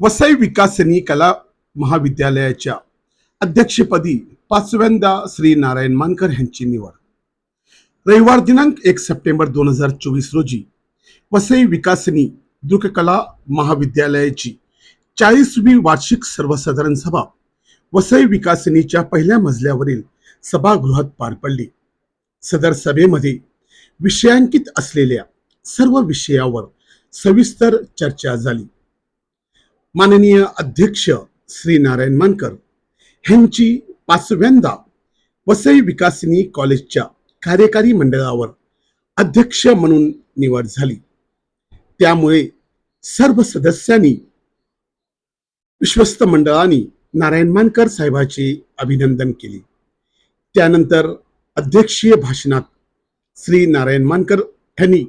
वसई विकासनी कला महाविद्यालयाच्या अध्यक्षपदी पाचव्यांदा श्री नारायण मानकर यांची निवड. रविवार दिनांक एक सप्टेंबर दोन हजार चोवीस रोजी वसई विकासनी दृककला महाविद्यालयाची चाळीसवी वार्षिक सर्वसाधारण सभा वसई विकासनीच्या पहिल्या मजल्यावरील सभागृहात पार पडली. सदर सभेमध्ये विषयांकित असलेल्या सर्व विषयावर सविस्तर चर्चा झाली. माननीय अध्यक्ष श्री नारायण मानकर ह्यांची पाचव्यांदा वसई विकासिनी कॉलेजच्या कार्यकारी मंडळावर अध्यक्ष म्हणून निवड झाली. त्यामुळे सर्व सदस्यांनी विश्वस्त मंडळाने नारायण मानकर साहेबांचे अभिनंदन केले. त्यानंतर अध्यक्षीय भाषणात श्री नारायण मानकर यांनी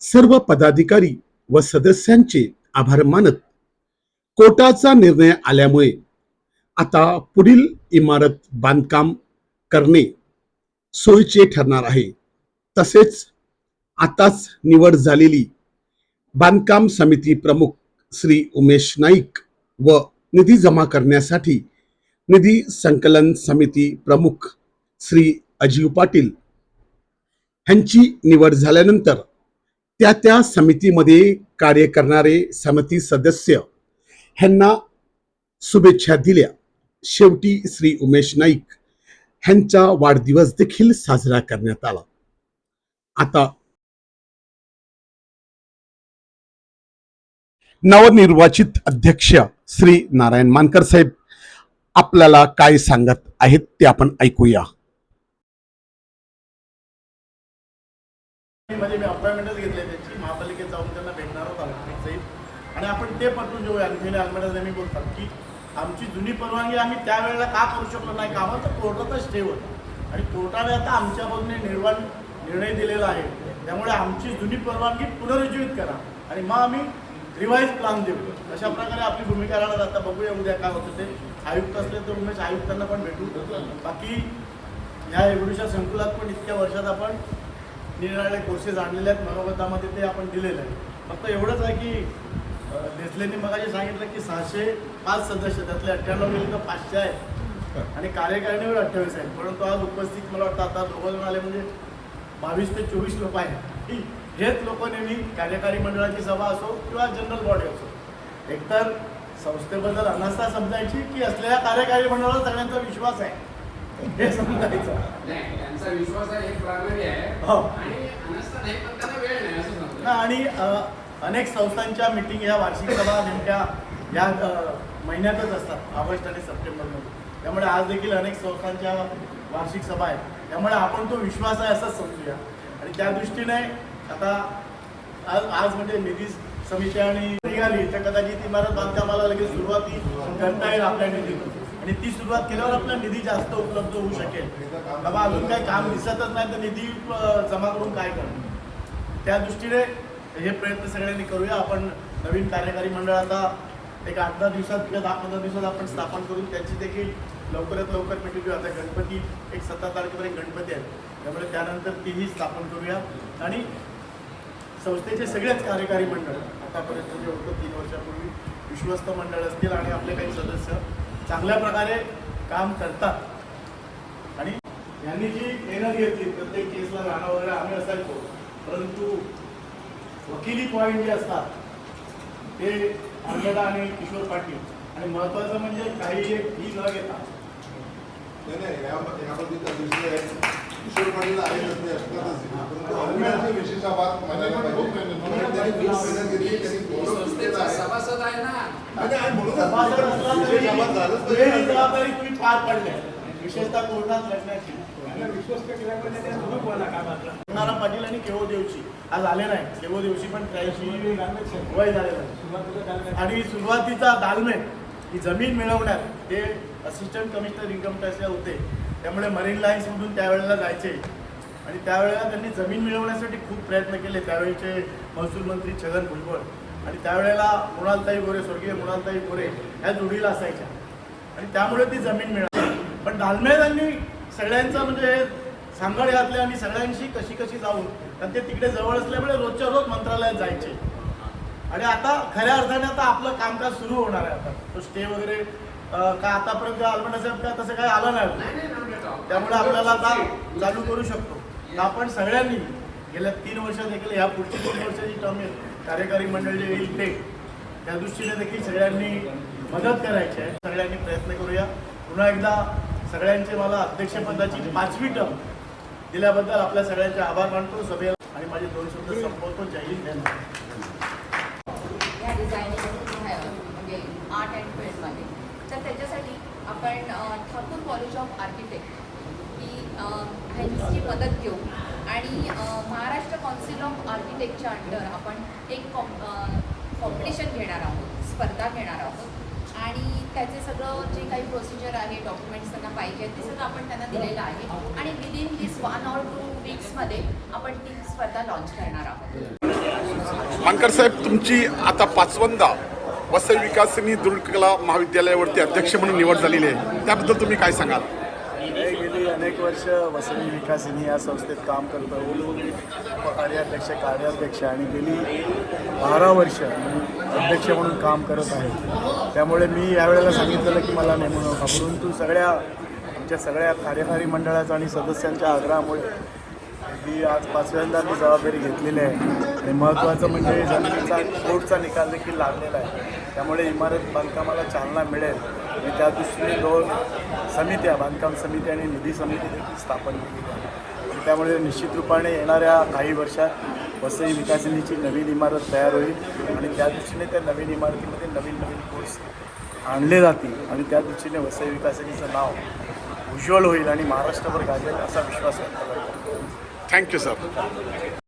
सर्व पदाधिकारी व सदस्यांचे आभार मानत कोर्टाचा निर्णय आल्यामुळे आता पुढील इमारत बांधकाम करणे सोयीचे ठरणार आहे. तसेच आताच निवड झालेली बांधकाम समिती प्रमुख श्री उमेश नाईक व निधी जमा करण्यासाठी निधी संकलन समिती प्रमुख श्री अजीव पाटील ह्यांची निवड झाल्यानंतर त्या त्या समितीमध्ये कार्य करणारे समिती सदस्य ह्यांना शुभेच्छा दिल्या. शेवटी श्री उमेश नाईक ह्यांचा वाढदिवस देखील साजरा करण्यात आला. आता नवनिर्वाचित अध्यक्ष श्री नारायण मानकर साहेब आपल्याला काय सांगत आहेत ते आपण ऐकूया मध्ये मी अपॉइंटमेंटच घेतली त्यांची महापालिकेत जाऊन त्यांना भेटणार होता साहेब आणि आपण ते पटवून घेऊया आणखी अलमेडा नेहमी बोलतात की आमची जुनी परवानगी आम्ही त्यावेळेला का करू शकलो नाही? का आम्हाला तर कोर्टातच स्टे होता. आणि कोर्टाने आता आमच्या बाजूने निर्वाण निर्णय दिलेला आहे. त्यामुळे आमची जुनी परवानगी पुनरुज्जीवित करा. आणि मग आम्ही रिवाईज प्लान देऊ. अशा प्रकारे आपली भूमिका राहणार. आता बघूया उद्या काय होतं ते. आयुक्त असले तर उमेश आयुक्तांना पण भेटू. बाकी या एवढीच्या संकुलात पण इतक्या वर्षात आपण निरनिराळे कोर्सेस आणलेले आहेत. मनोगतामध्ये ते आपण दिलेलं आहे. फक्त एवढंच आहे की अं, नेसलेने मगाशी सांगितलं की सहाशे पाच सदस्य त्यातले अठ्ठ्याण्णव गेले तर पाचशे आहेत. आणि कार्यकारिणीवर अठ्ठावीस आहेत. परंतु आज उपस्थित मला वाटतं आता दोघं जण आले म्हणजे बावीस ते चोवीस लोक आहेत. हेच लोक नेहमी कार्यकारी मंडळाची सभा असो किंवा जनरल बॉडी असो. एकतर संस्थेबद्दल अनास्था समजायची की असलेल्या कार्यकारी मंडळाला सगळ्यांचा विश्वास आहे. हे समजायचं. नाही, त्यांचा विश्वास आहे आहे. हो. आणि अनेक संस्थांच्या मिटिंग या वार्षिक सभा नेमक्या या महिन्यातच असतात ऑगस्ट आणि सप्टेंबरमध्ये. त्यामुळे आज देखील अनेक संस्थांच्या वार्षिक सभा आहेत. त्यामुळे आपण तो विश्वास आहे असंच समजूया. आणि त्या दृष्टीने आता आज आज म्हणजे निधी समिती आणि निघाली तर कदाचित इमारत बांधकामाला लगेच सुरुवाती करता येईल आपल्या निधीतून. आणि ती सुरुवात केल्यावर आपला निधी जास्त उपलब्ध होऊ शकेल. बाबा अजून काही काम दिसतच नाही तर निधी जमा करून काय करणार? त्या दृष्टीने हे प्रयत्न सगळ्यांनी करूया. आपण नवीन कार्यकारी मंडळ आता एक आठ दहा दिवसात किंवा दहा पंधरा दिवसात आपण स्थापन करून त्याची देखील लवकरात लवकर भेटू घेऊ आता गणपती एक सतरा तारखेपर्यंत गणपती आहेत. त्यामुळे त्यानंतर तीही स्थापन करूया. आणि संस्थेचे सगळेच कार्यकारी मंडळ आतापर्यंत जे होतं तीन वर्षापूर्वी विश्वस्त मंडळ असतील आणि आपले काही सदस्य चांगल्या प्रकारे काम करतात. आणि यांनी जी एनर्जी घेतली प्रत्येक केसला राहणं वगैरे आम्ही असायचो. परंतु वकिली पॉईंट जे असतात ते अंगडा आणि किशोर पाटील. आणि महत्वाचं म्हणजे काही एक फी न घेता. नाही नाही या- यामध्ये त्या विषय आहे. किशोर पाटील आहेतच असतातच. मानायला पाहिजे. जबाबदारी तुम्ही पार पडल्या. विशेषतः कोर्टात लढण्याची. नाना पाटील आणि केवो देवशी आज आले नाही. केवो देवशी पण वय झालेलं आणि सुरुवातीचा दालमेट ही जमीन मिळवण्यात हे असिस्टंट कमिशनर इन्कम टॅक्सला होते. त्यामुळे मरीन लाईन्समधून त्यावेळेला जायचे. आणि त्यावेळेला त्यांनी जमीन मिळवण्यासाठी खूप प्रयत्न केले. त्यावेळेचे महसूल मंत्री छगन भुजबळ. आणि त्यावेळेला मृणालताई गोरे स्वर्गीय मृणालताई गोरे ह्या जोडीला असायच्या. आणि त्यामुळे ती जमीन मिळाली. पण दालमेदांनी सगळ्यांचं म्हणजे सांगड घातले आणि सगळ्यांशी कशी कशी जाऊन. कारण ते तिकडे जवळ असल्यामुळे रोजच्या रोज मंत्रालयात जायचे. आणि आता खऱ्या अर्थाने आता आपलं कामकाज सुरू होणार आहे आता. तो स्टे वगैरे का आतापर्यंत अल्मोडा साहेब काय तसं काय आलं नाही. त्यामुळे आपल्याला आता चालू करू शकतो. आपण सगळ्यांनी गेल्या तीन वर्षात देखील ह्या पुढची तीन वर्षाची टर्म कार्यकारी मंडळ जे येईल ते त्या दृष्टीने देखील सगळ्यांनी मदत करायची आहे. सगळ्यांनी प्रयत्न करूया. पुन्हा एकदा सगळ्यांचे मला अध्यक्षपदाची पाचवी टर्म दिल्याबद्दल आपल्या सगळ्यांचे आभार मानतो सभेला. आणि माझे दोन शब्द संपवतो. जय हिंद म्हणजे आर्ट अँड फील्डमध्ये तर त्याच्यासाठी आपण ठाकूर कॉलेज ऑफ आर्किटेक्ट ही अ, ह्यांची मदत घेऊ. आणि महाराष्ट्र काउन्सिल ऑफ आर्किटेक्टच्या अंडर आपण एक कॉम कॉम्पिटिशन घेणार आहोत स्पर्धा घेणार आहोत. आणि त्याचे सगळं जे काही प्रोसिजर आहे डॉक्युमेंट्स त्यांना पाहिजे ते सगळं आपण त्यांना दिलेलं आहे. आणि within this one or two वीक्समध्ये आपण ती स्पर्धा लॉन्च करणार आहोत. मानकर साहेब तुमची आता पाचवंदा वसई विकासिनी दुर्गकला महाविद्यालयावरती अध्यक्ष म्हणून निवड झालेली आहे. त्याबद्दल तुम्ही काय सांगाल? अनेक वर्ष वसई विकासिनी या संस्थेत काम करतो कार्याध्यक्ष कार्याध्यक्ष आणि गेली बारा वर्ष अध्यक्ष म्हणून काम करत आहे. त्यामुळे मी यावेळेला सांगितलेलं की मला नेमू नका परंतु सगळ्या आमच्या सगळ्या कार्यकारी मंडळाचा आणि सदस्यांच्या आग्रहामुळे ही आज पाचव्यांदा मी जबाबदारी घेतलेली आहे. आणि महत्त्वाचं म्हणजे जमिनीचा कोर्टचा निकाल देखील लागलेला आहे. त्यामुळे इमारत बांधकामाला चालना मिळेल. आणि त्या दृष्टीने दोन समित्या बांधकाम समिती आणि निधी समिती देखील स्थापन केली आहे त्यामुळे निश्चित रूपाने येणाऱ्या काही वर्षात वसई विकासनीची नवीन इमारत तयार होईल आणि त्या दृष्टीने त्या नवीन इमारतीमध्ये नवीन नवीन कोर्स आणले जातील आणि त्या दृष्टीने वसई विकासनीचं नाव उज्ज्वल होईल आणि महाराष्ट्रभर गाजेल असा विश्वास व्यक्त करतो. Thank you sir